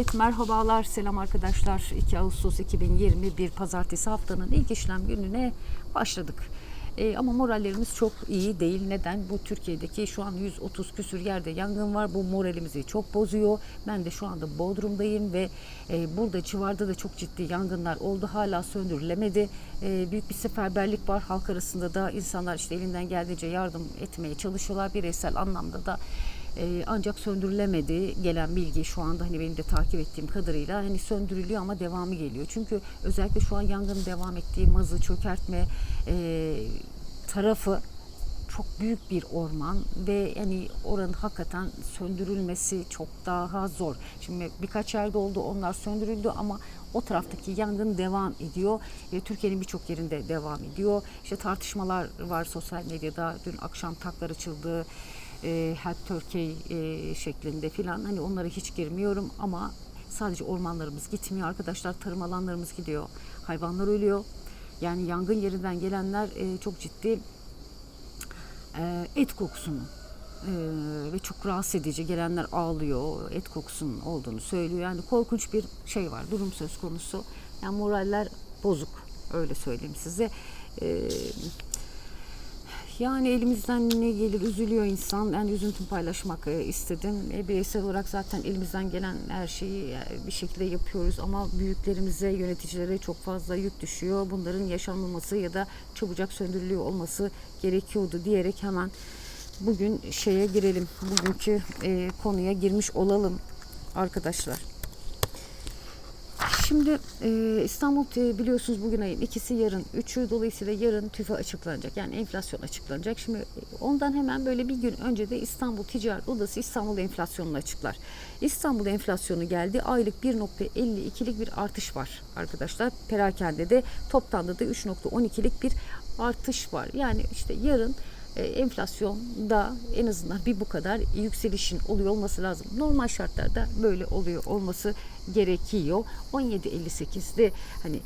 Evet merhabalar selam arkadaşlar 2 Ağustos 2021 pazartesi haftanın ilk işlem gününe başladık. Ee, ama morallerimiz çok iyi değil. Neden? Bu Türkiye'deki şu an 130 küsür yerde yangın var. Bu moralimizi çok bozuyor. Ben de şu anda Bodrum'dayım ve e, burada civarda da çok ciddi yangınlar oldu. Hala söndürülemedi. E, büyük bir seferberlik var. Halk arasında da insanlar işte elinden geldiğince yardım etmeye çalışıyorlar. Bireysel anlamda da ee, ancak söndürülemedi gelen bilgi şu anda hani benim de takip ettiğim kadarıyla hani söndürülüyor ama devamı geliyor. Çünkü özellikle şu an yangının devam ettiği mazı çökertme e, tarafı çok büyük bir orman ve yani oranın hakikaten söndürülmesi çok daha zor. Şimdi birkaç yerde oldu onlar söndürüldü ama o taraftaki yangın devam ediyor. E, Türkiye'nin birçok yerinde devam ediyor. İşte tartışmalar var sosyal medyada. Dün akşam taklar açıldı. E, Help Turkey e, şeklinde filan. Hani onlara hiç girmiyorum ama sadece ormanlarımız gitmiyor arkadaşlar. Tarım alanlarımız gidiyor. Hayvanlar ölüyor. Yani yangın yerinden gelenler e, çok ciddi e, et kokusunu e, ve çok rahatsız edici gelenler ağlıyor et kokusunun olduğunu söylüyor yani korkunç bir şey var durum söz konusu yani moraller bozuk öyle söyleyeyim size E, yani elimizden ne gelir üzülüyor insan. Yani üzüntümü paylaşmak e, istedim. E, bireysel olarak zaten elimizden gelen her şeyi e, bir şekilde yapıyoruz ama büyüklerimize, yöneticilere çok fazla yük düşüyor. Bunların yaşanmaması ya da çabucak söndürülüyor olması gerekiyordu diyerek hemen bugün şeye girelim. Bugünkü e, konuya girmiş olalım arkadaşlar. Şimdi e, İstanbul biliyorsunuz bugün ayın ikisi yarın üçü dolayısıyla yarın tüfe açıklanacak. Yani enflasyon açıklanacak. Şimdi ondan hemen böyle bir gün önce de İstanbul Ticaret Odası İstanbul enflasyonunu açıklar. İstanbul enflasyonu geldi. Aylık 1.52'lik bir artış var arkadaşlar. Perakende de toplamda da 3.12'lik bir artış var. Yani işte yarın enflasyonda en azından bir bu kadar yükselişin oluyor olması lazım. Normal şartlarda böyle oluyor olması gerekiyor. 17.58'de hani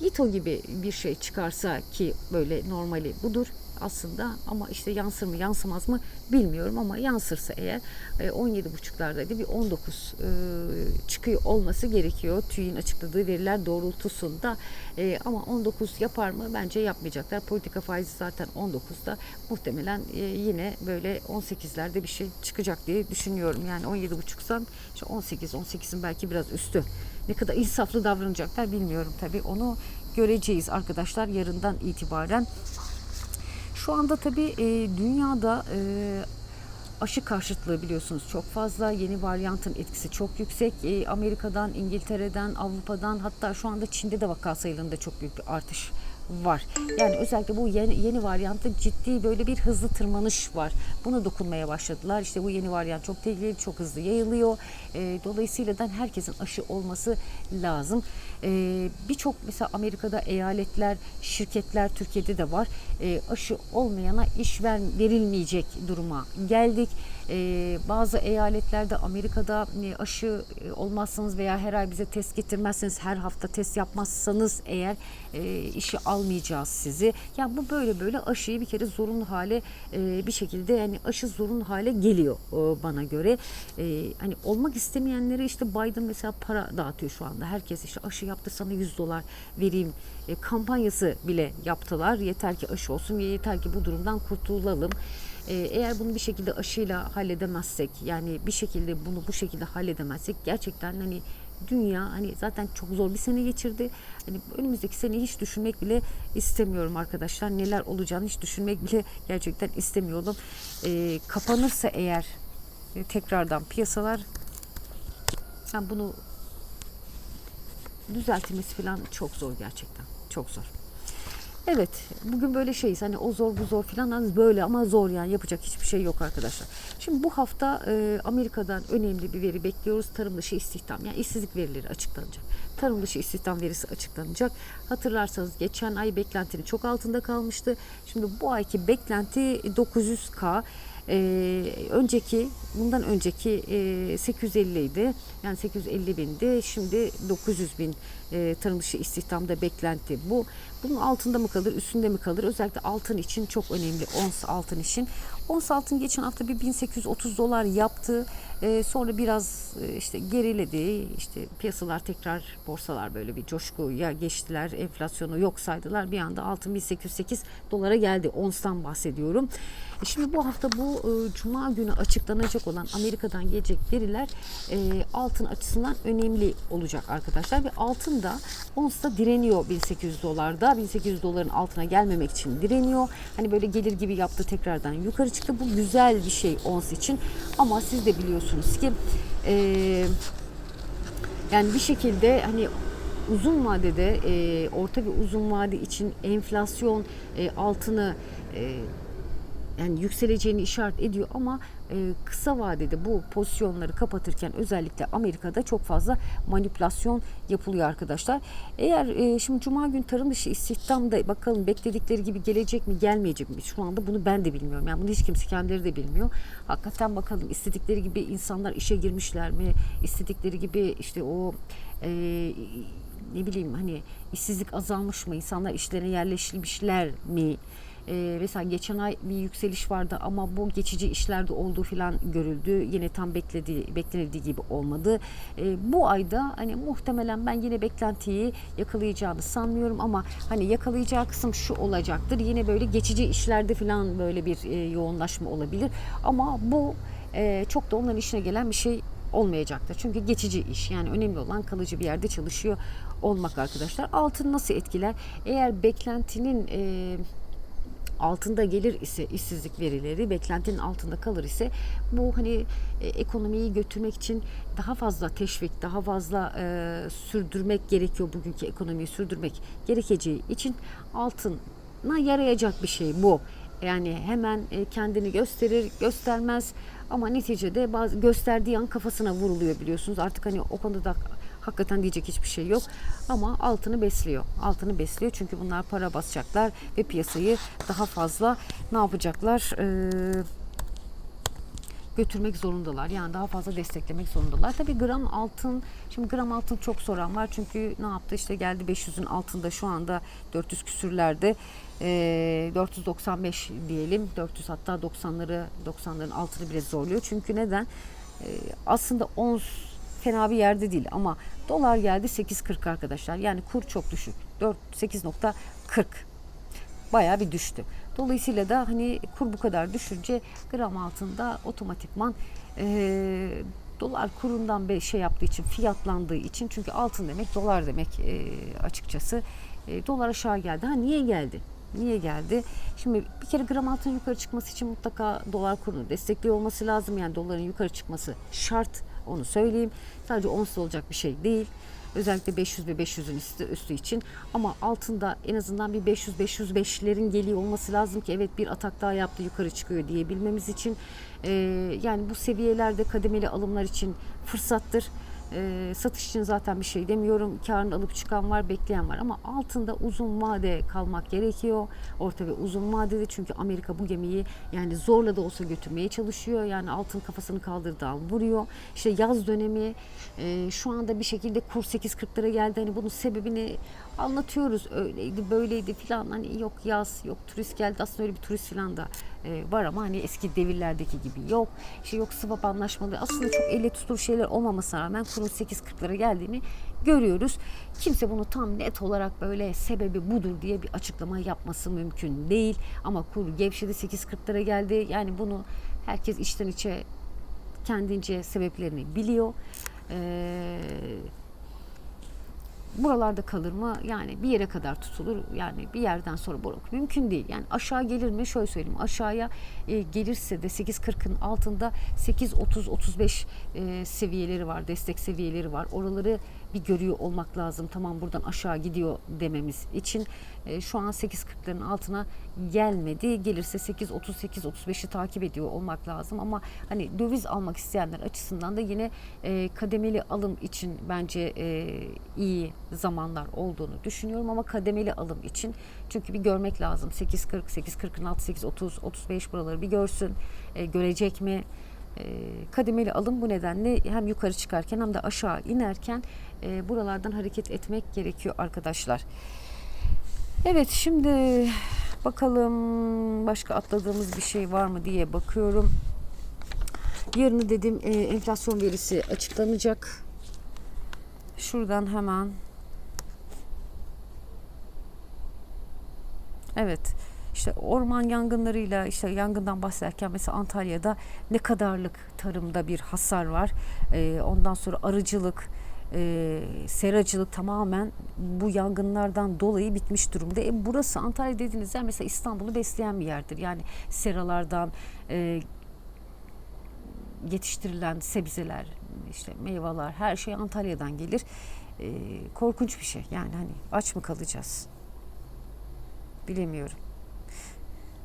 İTO gibi bir şey çıkarsa ki böyle normali budur aslında ama işte yansır mı yansımaz mı bilmiyorum ama yansırsa eğer 17.5'larda bir 19 e, çıkıyor olması gerekiyor. TÜİ'nin açıkladığı veriler doğrultusunda e, ama 19 yapar mı? Bence yapmayacaklar. Politika faizi zaten 19'da muhtemelen e, yine böyle 18'lerde bir şey çıkacak diye düşünüyorum. Yani 17.5'san işte 18 18'in belki biraz üstü. Ne kadar insaflı davranacaklar bilmiyorum tabii. Onu göreceğiz arkadaşlar yarından itibaren. Şu anda tabii e, dünyada e, aşı karşıtlığı biliyorsunuz çok fazla. Yeni varyantın etkisi çok yüksek. E, Amerika'dan, İngiltere'den, Avrupa'dan hatta şu anda Çin'de de vaka sayılarında çok büyük bir artış var. Yani özellikle bu yeni, yeni varyantta ciddi böyle bir hızlı tırmanış var. Buna dokunmaya başladılar. İşte bu yeni varyant çok tehlikeli, çok hızlı yayılıyor. E, dolayısıyla da herkesin aşı olması lazım. E, Birçok mesela Amerika'da eyaletler, şirketler Türkiye'de de var. E, aşı olmayana iş ver, verilmeyecek duruma geldik. E, bazı eyaletlerde Amerika'da e, aşı e, olmazsanız veya her ay bize test getirmezseniz her hafta test yapmazsanız eğer e, işi almayacağız sizi. Yani bu böyle böyle aşıyı bir kere zorunlu hale e, bir şekilde yani aşı zorunlu hale geliyor e, bana göre. E, hani olmak istemeyenlere işte Biden mesela para dağıtıyor şu anda. Herkes işte aşı yaptı sana 100 dolar vereyim e, kampanyası bile yaptılar. Yeter ki aşı olsun ve yeter ki bu durumdan kurtulalım. E, eğer bunu bir şekilde aşıyla halledemezsek yani bir şekilde bunu bu şekilde halledemezsek gerçekten hani dünya hani zaten çok zor bir sene geçirdi. Hani önümüzdeki seneyi hiç düşünmek bile istemiyorum arkadaşlar. Neler olacağını hiç düşünmek bile gerçekten istemiyorum. E, kapanırsa eğer e, tekrardan piyasalar ben bunu düzeltilmesi falan çok zor gerçekten. Çok zor. Evet bugün böyle şeyiz hani o zor bu zor filan hani böyle ama zor yani yapacak hiçbir şey yok arkadaşlar. Şimdi bu hafta e, Amerika'dan önemli bir veri bekliyoruz. Tarım dışı istihdam yani işsizlik verileri açıklanacak. Tarım dışı istihdam verisi açıklanacak. Hatırlarsanız geçen ay beklentinin çok altında kalmıştı. Şimdi bu ayki beklenti 900K. Ee, önceki bundan önceki e, 850 idi. Yani 850 bindi. Şimdi 900 bin e, tarım dışı istihdamda beklenti bu. Bunun altında mı kalır üstünde mi kalır? Özellikle altın için çok önemli. Ons altın için. Ons altın geçen hafta bir 1830 dolar yaptı E, sonra biraz e, işte geriledi. İşte piyasalar tekrar borsalar böyle bir coşkuya geçtiler. Enflasyonu yok saydılar. Bir anda altın 1808 dolara geldi. Ons'tan bahsediyorum. Şimdi bu hafta bu e, cuma günü açıklanacak olan Amerika'dan gelecek veriler e, altın açısından önemli olacak arkadaşlar ve altın da Ons'ta direniyor 1800 dolarda. 1800 doların altına gelmemek için direniyor. Hani böyle gelir gibi yaptı tekrardan yukarı çıktı. Bu güzel bir şey Ons için. Ama siz de biliyorsunuz ki e, yani bir şekilde hani uzun vadede e, orta ve uzun vade için enflasyon e, altını e, yani yükseleceğini işaret ediyor ama e, kısa vadede bu pozisyonları kapatırken özellikle Amerika'da çok fazla manipülasyon yapılıyor arkadaşlar. Eğer e, şimdi cuma gün tarım dışı istihdamda bakalım bekledikleri gibi gelecek mi gelmeyecek mi? Şu anda bunu ben de bilmiyorum. Yani bunu hiç kimse kendileri de bilmiyor. Hakikaten bakalım istedikleri gibi insanlar işe girmişler mi? İstedikleri gibi işte o e, ne bileyim hani işsizlik azalmış mı? İnsanlar işlerine yerleşmişler mi? Ee, mesela geçen ay bir yükseliş vardı ama bu geçici işlerde olduğu falan görüldü. Yine tam beklediği, beklenildiği gibi olmadı. Ee, bu ayda hani muhtemelen ben yine beklentiyi yakalayacağını sanmıyorum ama hani yakalayacağı kısım şu olacaktır. Yine böyle geçici işlerde falan böyle bir e, yoğunlaşma olabilir. Ama bu e, çok da onların işine gelen bir şey olmayacaktır. Çünkü geçici iş yani önemli olan kalıcı bir yerde çalışıyor olmak arkadaşlar. Altın nasıl etkiler? Eğer beklentinin e, altında gelir ise işsizlik verileri beklentinin altında kalır ise bu hani e, ekonomiyi götürmek için daha fazla teşvik, daha fazla e, sürdürmek gerekiyor bugünkü ekonomiyi sürdürmek gerekeceği için altına yarayacak bir şey bu. Yani hemen e, kendini gösterir, göstermez ama neticede bazı gösterdiği an kafasına vuruluyor biliyorsunuz. Artık hani o konuda da hakikaten diyecek hiçbir şey yok. Ama altını besliyor. Altını besliyor çünkü bunlar para basacaklar ve piyasayı daha fazla ne yapacaklar? Ee, götürmek zorundalar. Yani daha fazla desteklemek zorundalar. Tabii gram altın, şimdi gram altın çok soran var. Çünkü ne yaptı? İşte geldi 500'ün altında şu anda 400 küsürlerde. Ee, 495 diyelim. 400 hatta 90'ları 90'ların altını bile zorluyor. Çünkü neden? Ee, aslında ons fena bir yerde değil ama dolar geldi 8.40 arkadaşlar. Yani kur çok düşük. 4 8.40 bayağı bir düştü. Dolayısıyla da hani kur bu kadar düşünce gram altında otomatikman e, dolar kurundan bir şey yaptığı için fiyatlandığı için çünkü altın demek dolar demek e, açıkçası e, dolar aşağı geldi. Ha niye geldi? Niye geldi? Şimdi bir kere gram altın yukarı çıkması için mutlaka dolar kurunu destekliyor olması lazım. Yani doların yukarı çıkması şart. Onu söyleyeyim. Sadece onsla olacak bir şey değil. Özellikle 500 ve 500'ün üstü, üstü için. Ama altında en azından bir 500-505'lerin geliyor olması lazım ki evet bir atak daha yaptı yukarı çıkıyor diyebilmemiz için. Ee, yani bu seviyelerde kademeli alımlar için fırsattır. Ee, satış için zaten bir şey demiyorum. Karını alıp çıkan var, bekleyen var ama altında uzun vade kalmak gerekiyor. Orta ve uzun vadede çünkü Amerika bu gemiyi yani zorla da olsa götürmeye çalışıyor. Yani altın kafasını kaldırdığı an vuruyor. İşte yaz dönemi e, şu anda bir şekilde kur 8.40'lara geldi. Hani bunun sebebini anlatıyoruz. Öyleydi, böyleydi filan. Hani yok yaz, yok turist geldi. Aslında öyle bir turist filan da e, var ama hani eski devirlerdeki gibi yok. İşte yok swap anlaşmaları. Aslında çok elle tutulur şeyler olmamasına rağmen kurun 8.40'lara geldiğini görüyoruz. Kimse bunu tam net olarak böyle sebebi budur diye bir açıklama yapması mümkün değil. Ama kur gevşedi 8.40'lara geldi. Yani bunu herkes içten içe kendince sebeplerini biliyor. Ee, buralarda kalır mı? Yani bir yere kadar tutulur. Yani bir yerden sonra boruk mümkün değil. Yani aşağı gelir mi? Şöyle söyleyeyim. Aşağıya e, gelirse de 8.40'ın altında 8.30-35 e, seviyeleri var. Destek seviyeleri var. Oraları bir görüyor olmak lazım. Tamam buradan aşağı gidiyor dememiz için. E, şu an 8.40'ların altına gelmedi. Gelirse 8.38-35'i takip ediyor olmak lazım. Ama hani döviz almak isteyenler açısından da yine e, kademeli alım için bence e, iyi zamanlar olduğunu düşünüyorum. Ama kademeli alım için çünkü bir görmek lazım. 8.40, 8.40'ın altı, 8.30, 35 buraları bir görsün. E, görecek mi? E, kademeli alım bu nedenle hem yukarı çıkarken hem de aşağı inerken e, buralardan hareket etmek gerekiyor arkadaşlar. Evet şimdi bakalım başka atladığımız bir şey var mı diye bakıyorum. Yarını dedim e, enflasyon verisi açıklanacak. Şuradan hemen Evet. İşte orman yangınlarıyla işte yangından bahsederken mesela Antalya'da ne kadarlık tarımda bir hasar var. Ee, ondan sonra arıcılık, e, seracılık tamamen bu yangınlardan dolayı bitmiş durumda. E, burası Antalya dediğiniz yer mesela İstanbul'u besleyen bir yerdir. Yani seralardan e, yetiştirilen sebzeler, işte meyveler, her şey Antalya'dan gelir. E, korkunç bir şey. Yani hani aç mı kalacağız? Bilemiyorum.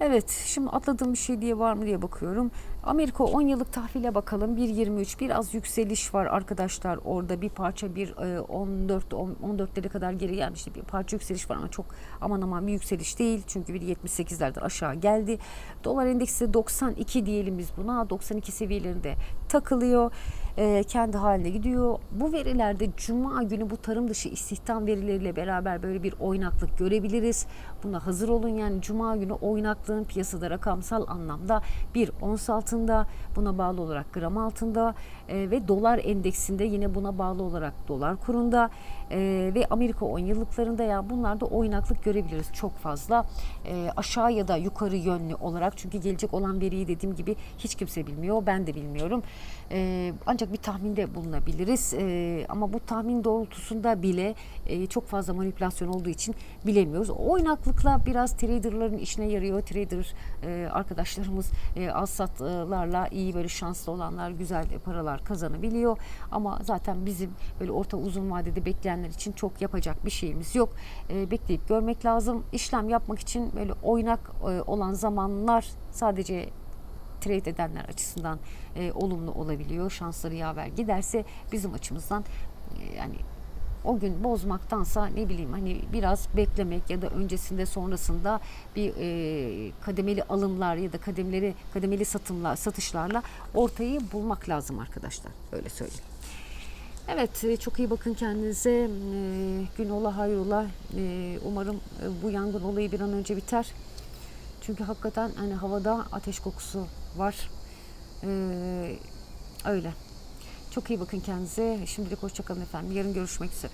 Evet, şimdi atladığım bir şey diye var mı diye bakıyorum. Amerika 10 yıllık tahvile bakalım. 1.23 biraz yükseliş var arkadaşlar. Orada bir parça bir e, 14 on- 14'lere kadar geri gelmişti. Bir parça yükseliş var ama çok aman aman bir yükseliş değil. Çünkü bir 78'lerden aşağı geldi. Dolar endeksi 92 diyelim biz buna. 92 seviyelerinde takılıyor. E, kendi haline gidiyor. Bu verilerde cuma günü bu tarım dışı istihdam verileriyle beraber böyle bir oynaklık görebiliriz. Buna hazır olun yani cuma günü oynaklığın piyasada rakamsal anlamda bir ons altında buna bağlı olarak gram altında e, ve dolar endeksinde yine buna bağlı olarak dolar kurunda e, ve Amerika 10 yıllıklarında ya bunlarda oynaklık görebiliriz çok fazla. E, aşağı ya da yukarı yönlü olarak çünkü gelecek olan veriyi dediğim gibi hiç kimse bilmiyor ben de bilmiyorum. E, ancak bir tahminde bulunabiliriz. E, ama bu tahmin doğrultusunda bile e, çok fazla manipülasyon olduğu için bilemiyoruz. Oynaklıkla biraz traderların işine yarıyor. Trader e, arkadaşlarımız e, al satlarla iyi böyle şanslı olanlar güzel paralar kazanabiliyor. Ama zaten bizim böyle orta uzun vadede bekleyenler için çok yapacak bir şeyimiz yok E, bekleyip görmek lazım işlem yapmak için böyle oynak e, olan zamanlar sadece trade edenler açısından e, olumlu olabiliyor. Şansları yaver giderse bizim açımızdan e, yani o gün bozmaktansa ne bileyim hani biraz beklemek ya da öncesinde sonrasında bir e, kademeli alımlar ya da kademeli kademeli satımlar satışlarla ortayı bulmak lazım arkadaşlar. Öyle söyleyeyim. Evet e, çok iyi bakın kendinize. E, gün ola hayrola. E, umarım bu yangın olayı bir an önce biter. Çünkü hakikaten hani havada ateş kokusu var. Öyle. Çok iyi bakın kendinize. Şimdilik hoşçakalın efendim. Yarın görüşmek üzere.